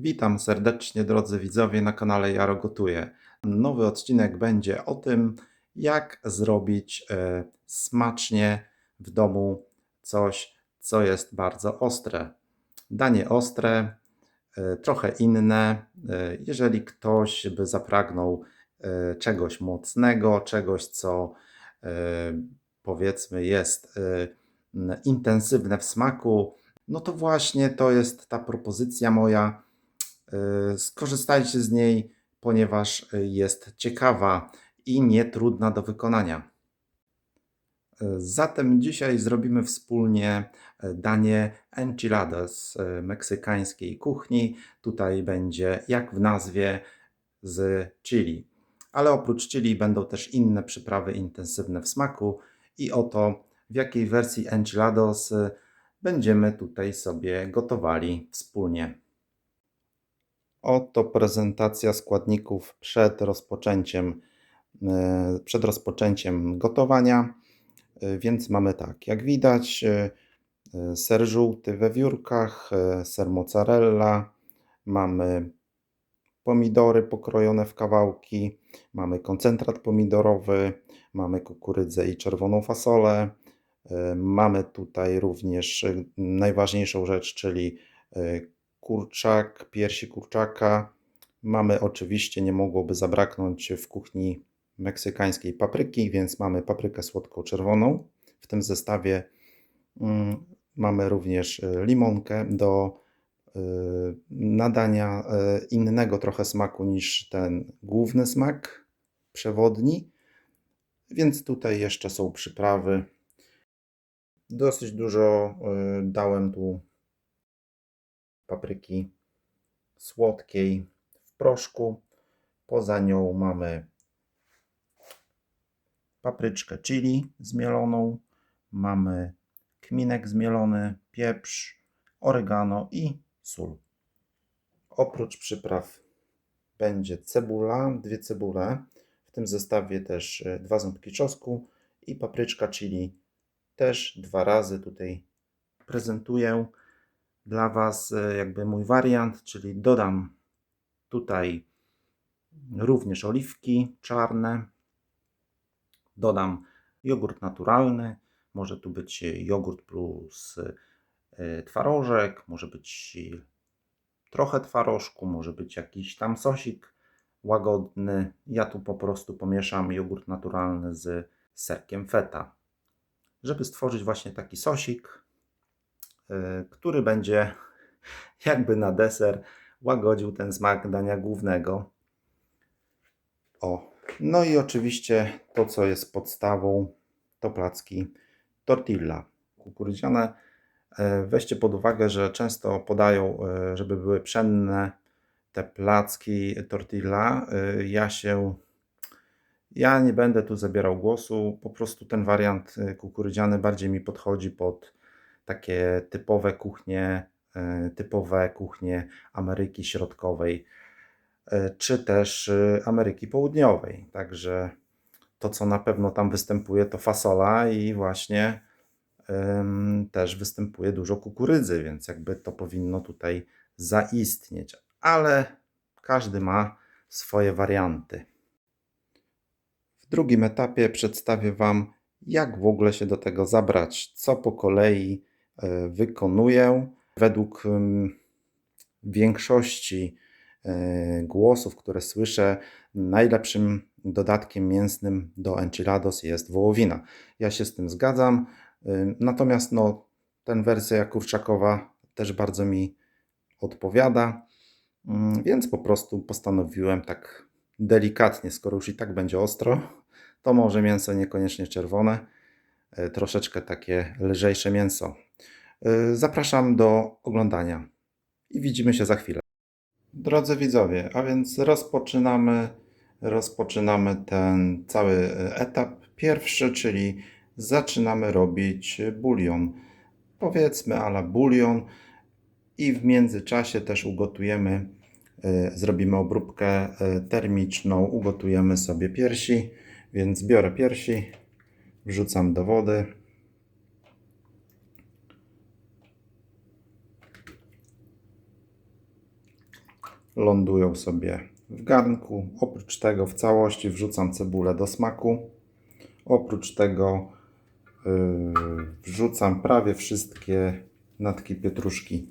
Witam serdecznie drodzy widzowie na kanale Jaro Gotuje. Nowy odcinek będzie o tym, jak zrobić e, smacznie w domu coś, co jest bardzo ostre. Danie ostre, e, trochę inne. E, jeżeli ktoś by zapragnął czegoś mocnego, czegoś, co powiedzmy jest intensywne w smaku, no to właśnie to jest ta propozycja moja. Y, Skorzystajcie z niej, ponieważ y, jest ciekawa i nie trudna do wykonania. Y, Zatem dzisiaj zrobimy wspólnie danie enchiladas z meksykańskiej kuchni. Tutaj będzie, jak w nazwie, z chili. Ale oprócz chili będą też inne przyprawy intensywne w smaku i oto w jakiej wersji enchiladas y, będziemy tutaj sobie gotowali wspólnie. Oto prezentacja składników przed rozpoczęciem, e, przed rozpoczęciem gotowania. E, Więc mamy tak, jak widać, e, ser żółty we wiórkach, ser mozzarella, mamy pomidory pokrojone w kawałki, mamy koncentrat pomidorowy, mamy kukurydzę i czerwoną fasolę. Mamy tutaj również najważniejszą rzecz, czyli kurczak, piersi kurczaka. Mamy oczywiście, nie mogłoby zabraknąć w kuchni meksykańskiej papryki, więc mamy paprykę słodko-czerwoną. W tym zestawie mm, mamy również e, limonkę do e, nadania e, innego trochę smaku niż ten główny smak przewodni. Więc tutaj jeszcze są przyprawy. Dosyć dużo dałem tu papryki słodkiej w proszku. Poza nią mamy papryczkę chili zmieloną, mamy kminek zmielony, pieprz, oregano i sól. Oprócz przypraw będzie cebula, dwie cebule. W tym zestawie też e, dwa ząbki czosnku i papryczka chili też dwa razy tutaj prezentuję dla Was e, jakby mój wariant, czyli dodam tutaj również oliwki czarne, dodam jogurt naturalny, może tu być jogurt plus e, twarożek, może być trochę twarożku, może być jakiś tam sosik łagodny. Ja tu po prostu pomieszam jogurt naturalny z serkiem feta, żeby stworzyć właśnie taki sosik, który będzie jakby na deser łagodził ten smak dania głównego. O, no i oczywiście to, co jest podstawą, to placki tortilla kukurydziane. E, Weźcie pod uwagę, że często podają, e, żeby były pszenne te placki tortilla. Ja się, ja nie będę tu zabierał głosu, po prostu ten wariant kukurydziany bardziej mi podchodzi pod takie typowe kuchnie, e, typowe kuchnie Ameryki Środkowej, e, czy też e, Ameryki Południowej. Także to, co na pewno tam występuje, to fasola i właśnie em, też występuje dużo kukurydzy, więc jakby to powinno tutaj zaistnieć. Ale każdy ma swoje warianty. W drugim etapie przedstawię Wam, jak w ogóle się do tego zabrać, co po kolei wykonuję. Według większości e, głosów, które słyszę, najlepszym dodatkiem mięsnym do enchilados jest wołowina. Ja się z tym zgadzam, y, natomiast no, ten wersja kurczakowa też bardzo mi odpowiada, Mm, więc po prostu postanowiłem tak delikatnie, skoro już i tak będzie ostro, to może mięso niekoniecznie czerwone, troszeczkę takie lżejsze mięso. Y, Zapraszam do oglądania i widzimy się za chwilę. Drodzy widzowie, a więc rozpoczynamy, rozpoczynamy ten cały e, etap pierwszy, czyli zaczynamy robić bulion. Powiedzmy ala bulion i w międzyczasie też ugotujemy, e, zrobimy obróbkę e, termiczną, ugotujemy sobie piersi, więc biorę piersi, wrzucam do wody. Lądują sobie w garnku. Oprócz tego w całości wrzucam cebulę do smaku. Oprócz tego yy, wrzucam prawie wszystkie natki pietruszki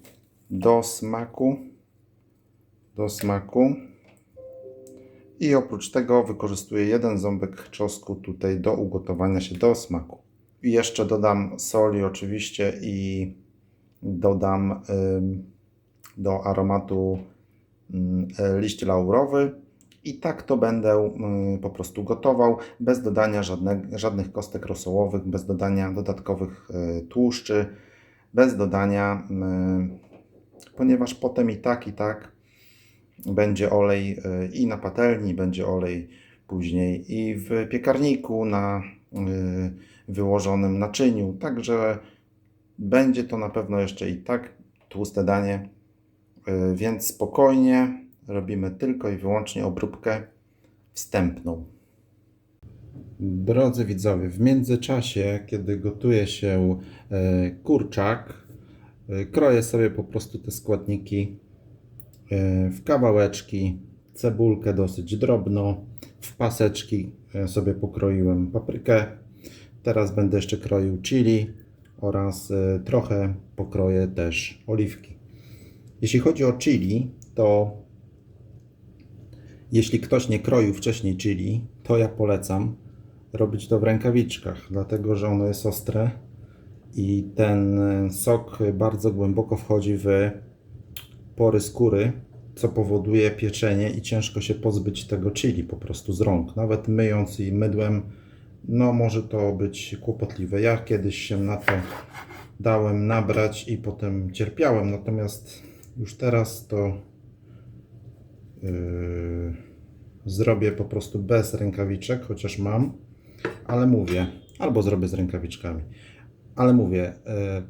do smaku. Do smaku. I oprócz tego wykorzystuję jeden ząbek czosnku tutaj do ugotowania się do smaku. I jeszcze dodam soli oczywiście i dodam do aromatu liść laurowy. I tak to będę y, po prostu gotował, bez dodania żadne, żadnych kostek rosołowych, bez dodania dodatkowych y, tłuszczy, bez dodania, y, ponieważ potem i tak, i tak będzie olej y, i na patelni, będzie olej później i w piekarniku na wyłożonym naczyniu. Także będzie to na pewno jeszcze i tak tłuste danie, więc spokojnie robimy tylko i wyłącznie obróbkę wstępną. Drodzy widzowie, w międzyczasie, kiedy gotuje się e, kurczak, e, kroję sobie po prostu te składniki e, w kawałeczki, cebulkę dosyć drobno, w paseczki e, sobie pokroiłem paprykę. Teraz będę jeszcze kroił chili oraz e, trochę pokroję też oliwki. Jeśli chodzi o chili, to jeśli ktoś nie kroił wcześniej chili, to ja polecam robić to w rękawiczkach, dlatego że ono jest ostre i ten sok bardzo głęboko wchodzi w pory skóry, co powoduje pieczenie i ciężko się pozbyć tego chili po prostu z rąk. Nawet myjąc i mydłem, no może to być kłopotliwe. Ja kiedyś się na to dałem nabrać i potem cierpiałem, natomiast już teraz to yy, zrobię po prostu bez rękawiczek, chociaż mam, ale mówię, albo zrobię z rękawiczkami, ale mówię, e,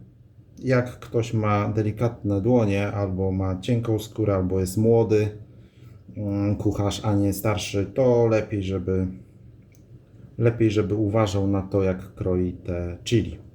jak ktoś ma delikatne dłonie, albo ma cienką skórę, albo jest młody mm, kucharz, a nie starszy, to lepiej, żeby lepiej, żeby uważał na to, jak kroi te chili.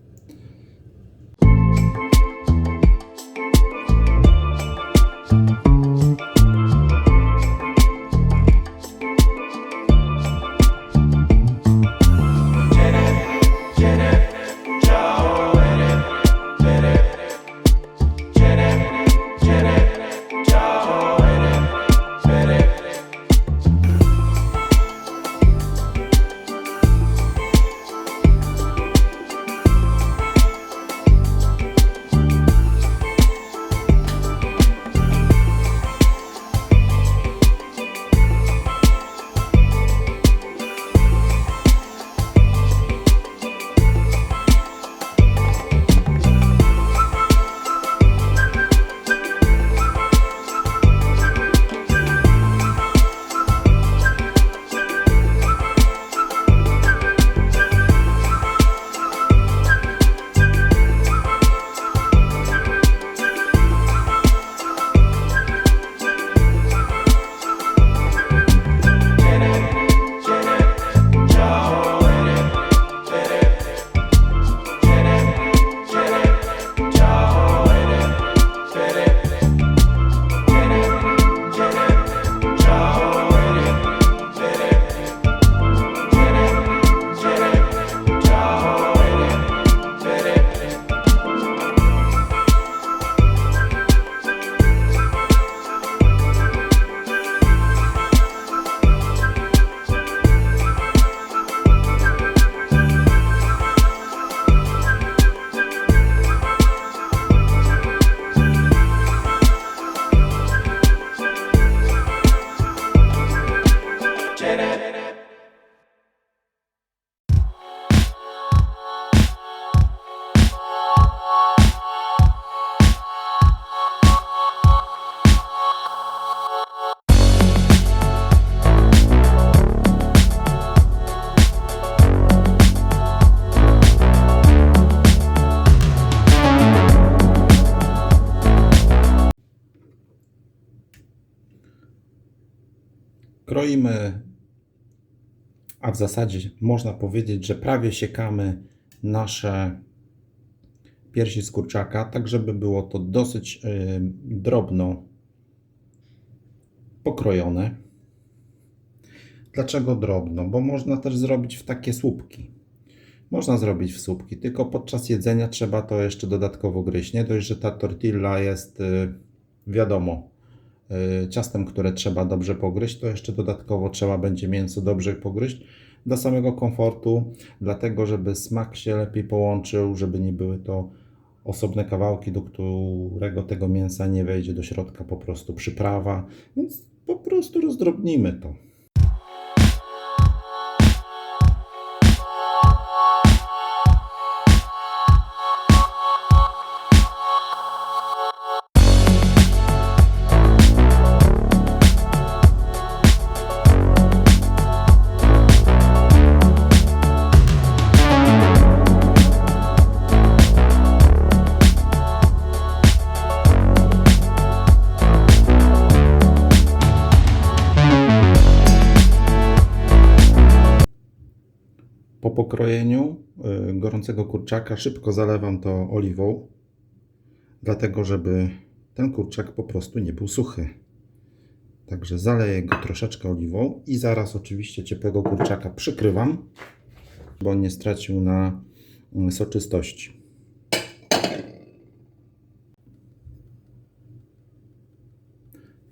W zasadzie można powiedzieć, że prawie siekamy nasze piersi z kurczaka, tak żeby było to dosyć y, drobno pokrojone. Dlaczego drobno? Bo można też zrobić w takie słupki. Można zrobić w słupki, tylko podczas jedzenia trzeba to jeszcze dodatkowo gryźć. Nie dość, że ta tortilla jest, y, wiadomo, y, ciastem, które trzeba dobrze pogryźć, to jeszcze dodatkowo trzeba będzie mięso dobrze pogryźć dla samego komfortu, dlatego żeby smak się lepiej połączył, żeby nie były to osobne kawałki, do którego tego mięsa nie wejdzie do środka po prostu przyprawa, więc po prostu rozdrobnimy to. Pokrojeniu y, gorącego kurczaka szybko zalewam to oliwą, dlatego żeby ten kurczak po prostu nie był suchy. Także zaleję go troszeczkę oliwą i zaraz oczywiście ciepłego kurczaka przykrywam, bo on nie stracił na y, soczystości.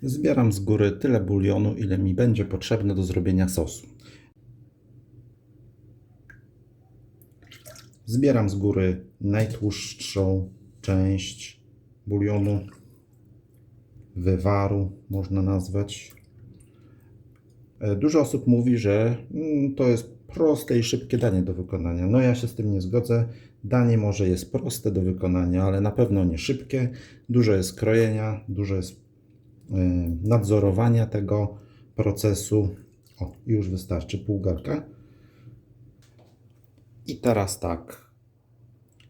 Zbieram z góry tyle bulionu, ile mi będzie potrzebne do zrobienia sosu. Zbieram z góry najtłustszą część bulionu, wywaru można nazwać. E, Dużo osób mówi, że mm, to jest proste i szybkie danie do wykonania. No ja się z tym nie zgodzę. Danie może jest proste do wykonania, ale na pewno nie szybkie. Dużo jest krojenia, dużo jest e, nadzorowania tego procesu. O, już wystarczy pół garka. I teraz tak.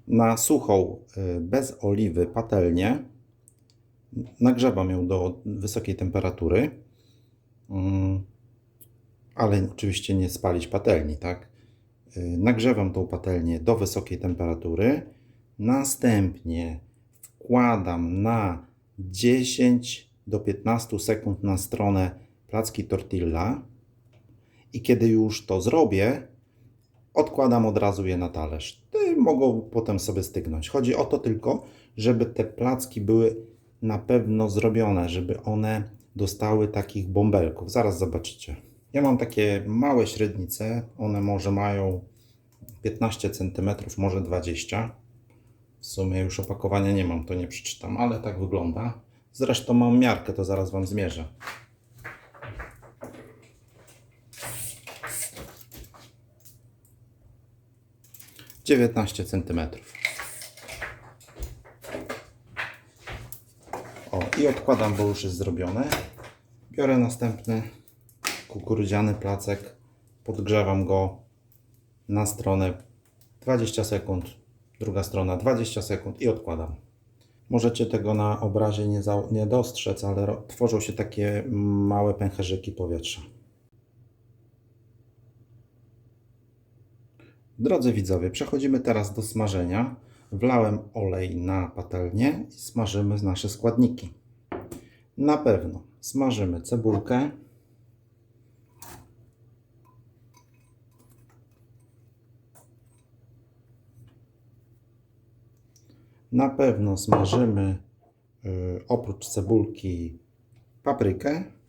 Na suchą, y, bez oliwy patelnię nagrzewam ją do wysokiej temperatury. Mm, Ale oczywiście nie spalić patelni, tak? Y, Nagrzewam tą patelnię do wysokiej temperatury. Następnie wkładam na 10 do 15 sekund na stronę placki tortilla. I kiedy już to zrobię, odkładam od razu je na talerz. Te mogą potem sobie stygnąć. Chodzi o to tylko, żeby te placki były na pewno zrobione, żeby one dostały takich bąbelków. Zaraz zobaczycie. Ja mam takie małe średnice, one może mają 15 cm, może 20 W sumie już opakowania nie mam, to nie przeczytam, ale tak wygląda. Zresztą mam miarkę, to zaraz Wam zmierzę. Dziewiętnaście centymetrów. O, i odkładam, bo już jest zrobione. Biorę następny kukurydziany placek, podgrzewam go na stronę 20 sekund, druga strona 20 sekund i odkładam. Możecie tego na obrazie nie, nie dostrzec, ale tworzą się takie małe pęcherzyki powietrza. Drodzy widzowie, przechodzimy teraz do smażenia. Wlałem olej na patelnię i smażymy nasze składniki. Na pewno smażymy cebulkę. Na pewno smażymy y, oprócz cebulki paprykę.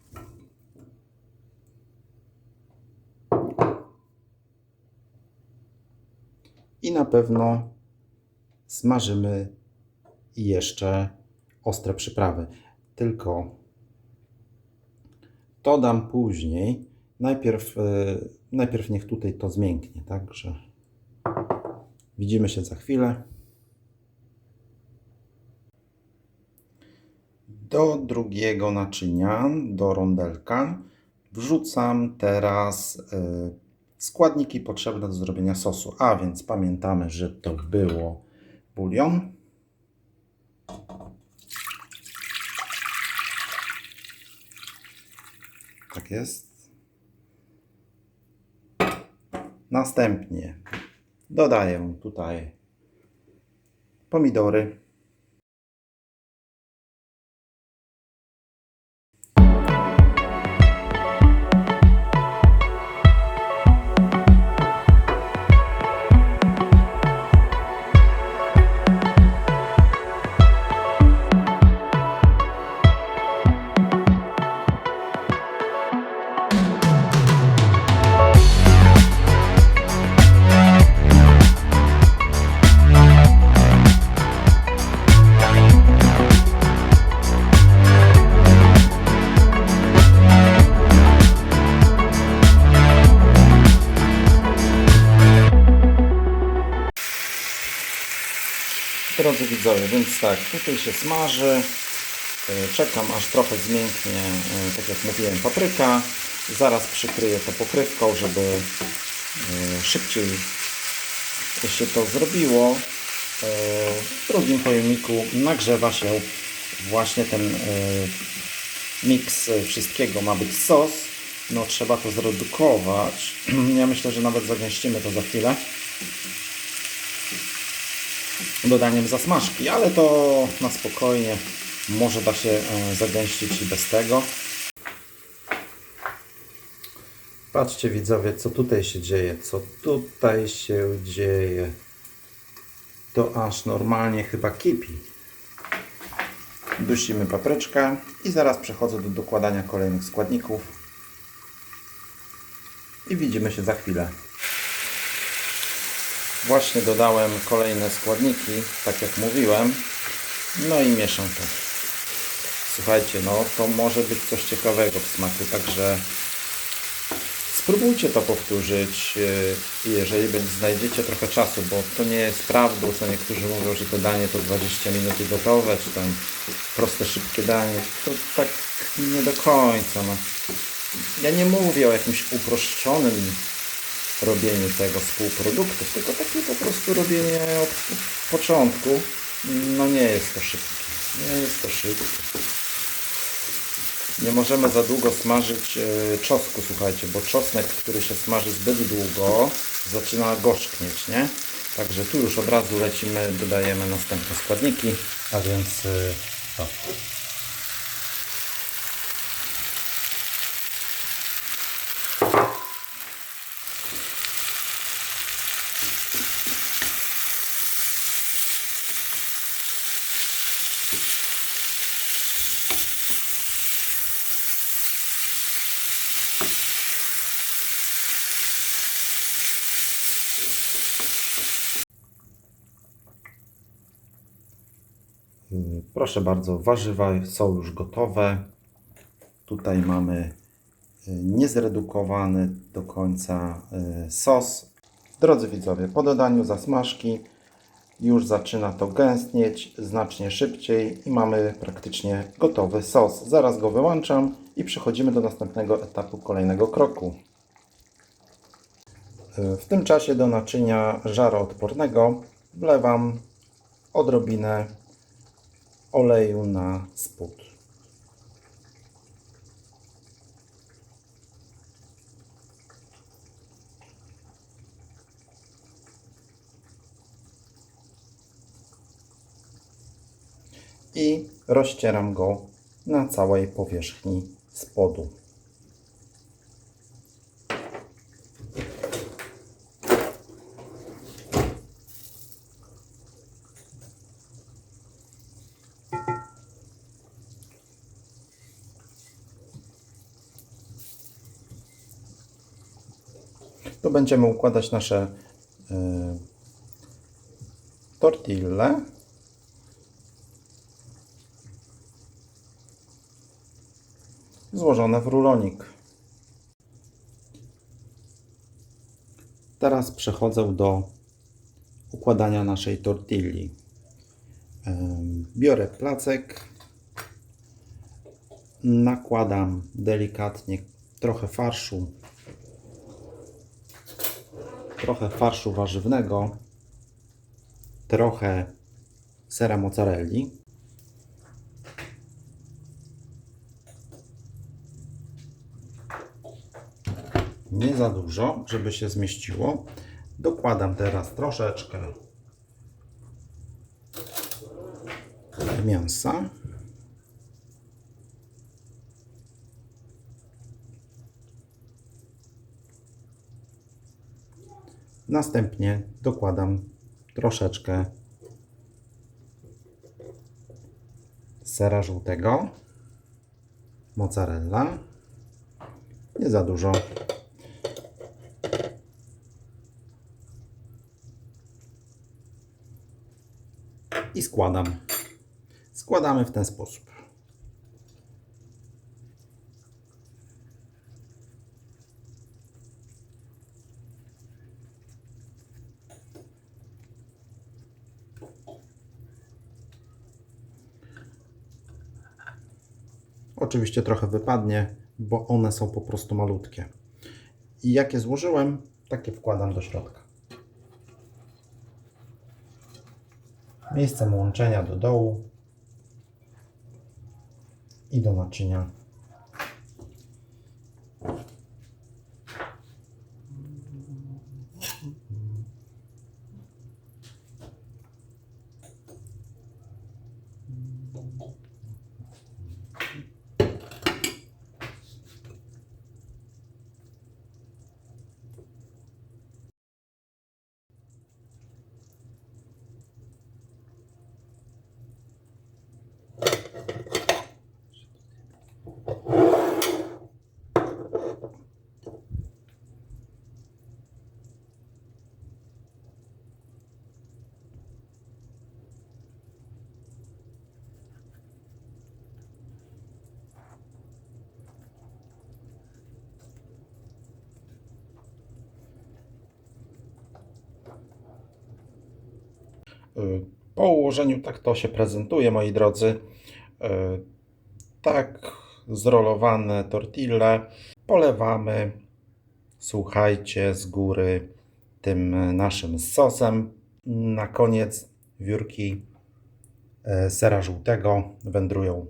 I na pewno smażymy jeszcze ostre przyprawy. Tylko to dam później. Najpierw, e, najpierw niech tutaj to zmięknie, także widzimy się za chwilę. Do drugiego naczynia, do rondelka, wrzucam teraz e, składniki potrzebne do zrobienia sosu. A więc pamiętamy, że to było bulion. Tak jest. Następnie dodaję tutaj pomidory. Drodzy widzowie, więc tak, tutaj się smaży. E, Czekam aż trochę zmięknie, e, tak jak mówiłem, papryka. Zaraz przykryję to pokrywką, żeby e, szybciej się to zrobiło. W drugim pojemniku nagrzewa się właśnie ten miks wszystkiego. Ma być sos. No trzeba to zredukować. Ja myślę, że nawet zagęścimy to za chwilę dodaniem zasmażki, ale to na spokojnie może da się e, zagęścić i bez tego. Patrzcie widzowie, co tutaj się dzieje, co tutaj się dzieje. To aż normalnie chyba kipi. Dusimy papryczkę i zaraz przechodzę do dokładania kolejnych składników. I widzimy się za chwilę. Właśnie dodałem kolejne składniki, tak jak mówiłem. No i mieszam to. Słuchajcie, no to może być coś ciekawego w smaku, także spróbujcie to powtórzyć, yy, jeżeli znajdziecie trochę czasu, bo to nie jest prawdą, co niektórzy mówią, że to danie to 20 minut i gotowe, czy tam proste, szybkie danie. To tak nie do końca. No. Ja nie mówię o jakimś uproszczonym robieniu tego z półproduktów, tylko takie po prostu robienie od początku. No nie jest to szybkie. Nie jest to szybkie. Nie możemy za długo smażyć e, czosnku, słuchajcie, bo czosnek, który się smaży zbyt długo, zaczyna gorzknieć, nie? Także tu już od razu lecimy, dodajemy następne składniki, a więc e, to. Proszę bardzo, warzywa są już gotowe. Tutaj mamy y, niezredukowany do końca y, sos. Drodzy widzowie, po dodaniu zasmażki już zaczyna to gęstnieć znacznie szybciej i mamy praktycznie gotowy sos. Zaraz go wyłączam i przechodzimy do następnego etapu, kolejnego kroku. Y, W tym czasie do naczynia żaroodpornego wlewam odrobinę oleju na spód. I rozcieram go na całej powierzchni spodu. Tu będziemy układać nasze y, tortille. Złożone w rulonik. Teraz przechodzę do układania naszej tortilli. Ym, Biorę placek, nakładam delikatnie trochę farszu trochę farszu warzywnego, trochę sera mozzarelli. Nie za dużo, żeby się zmieściło. Dokładam teraz troszeczkę mięsa. Następnie dokładam troszeczkę sera żółtego, mozzarella, nie za dużo. I składam. Składamy w ten sposób. Oczywiście trochę wypadnie, bo one są po prostu malutkie. I jakie złożyłem, takie wkładam do środka. Miejscem łączenia do dołu i do naczynia. Po ułożeniu tak to się prezentuje, moi drodzy. Y, Tak zrolowane tortille polewamy, słuchajcie, z góry tym naszym sosem. Na koniec wiórki e, sera żółtego wędrują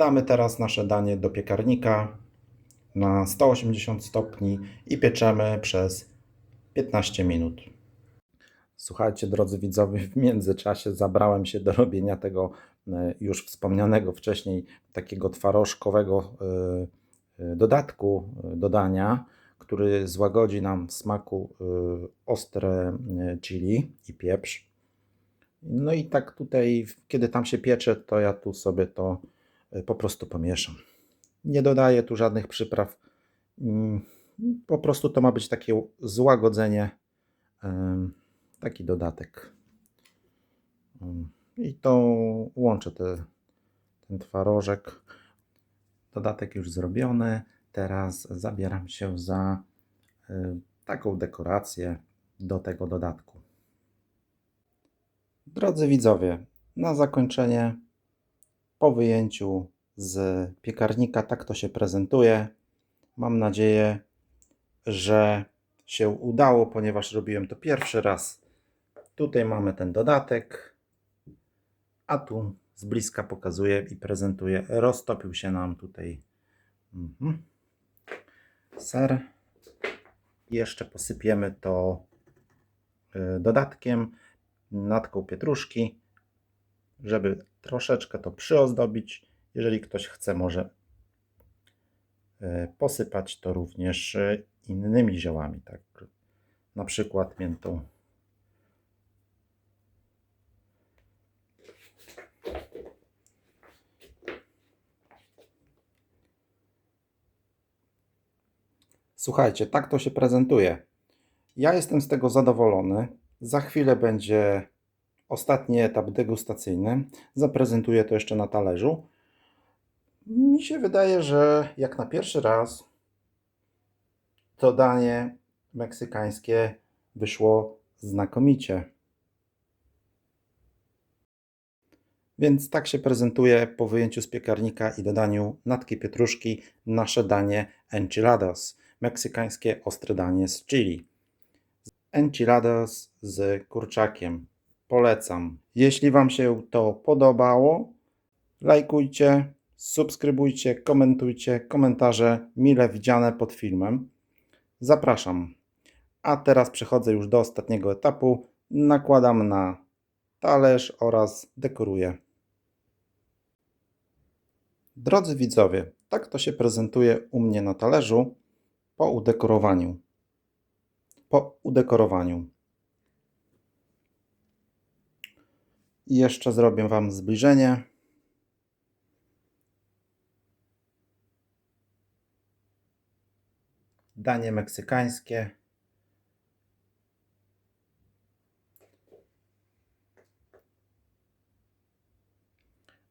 Wkładamy teraz nasze danie do piekarnika na 180 stopni i pieczemy przez 15 minut. Słuchajcie, drodzy widzowie, w międzyczasie zabrałem się do robienia tego e, już wspomnianego wcześniej takiego twarożkowego e, e, dodatku e, do dania, który złagodzi nam w smaku ostre chili i pieprz. No i tak tutaj, kiedy tam się piecze, to ja tu sobie to po prostu pomieszam. Nie dodaję tu żadnych przypraw. Mm, Po prostu to ma być takie złagodzenie taki dodatek. Mm, I to łączę te, ten twarożek. Dodatek już zrobiony. Teraz zabieram się za y, taką dekorację do tego dodatku. Drodzy widzowie, na zakończenie po wyjęciu z piekarnika tak to się prezentuje. Mam nadzieję, że się udało, ponieważ robiłem to pierwszy raz. Tutaj mamy ten dodatek, a tu z bliska pokazuję i prezentuję. Roztopił się nam tutaj mhm. ser. Jeszcze posypiemy to y, dodatkiem, natką pietruszki, żeby troszeczkę to przyozdobić. Jeżeli ktoś chce, może y, posypać to również y, innymi ziołami, tak na przykład miętą. Słuchajcie, tak to się prezentuje. Ja jestem z tego zadowolony. Za chwilę będzie ostatni etap degustacyjny. Zaprezentuję to jeszcze na talerzu. Mi się wydaje, że jak na pierwszy raz to danie meksykańskie wyszło znakomicie. Więc tak się prezentuje po wyjęciu z piekarnika i dodaniu natki pietruszki nasze danie enchiladas, meksykańskie ostre danie z chili. Enchiladas z kurczakiem. Polecam. Jeśli Wam się to podobało, lajkujcie, subskrybujcie, komentujcie, komentarze mile widziane pod filmem. Zapraszam. A teraz przechodzę już do ostatniego etapu. Nakładam na talerz oraz dekoruję. Drodzy widzowie, tak to się prezentuje u mnie na talerzu po udekorowaniu. Po udekorowaniu. I jeszcze zrobię Wam zbliżenie. Danie meksykańskie.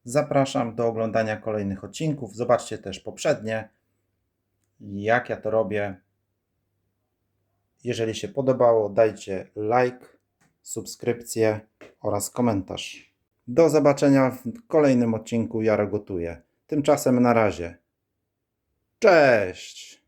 Zapraszam do oglądania kolejnych odcinków. Zobaczcie też poprzednie, jak ja to robię. Jeżeli się podobało, dajcie like, subskrypcję oraz komentarz. Do zobaczenia w kolejnym odcinku Jaro Gotuje. Tymczasem na razie. Cześć!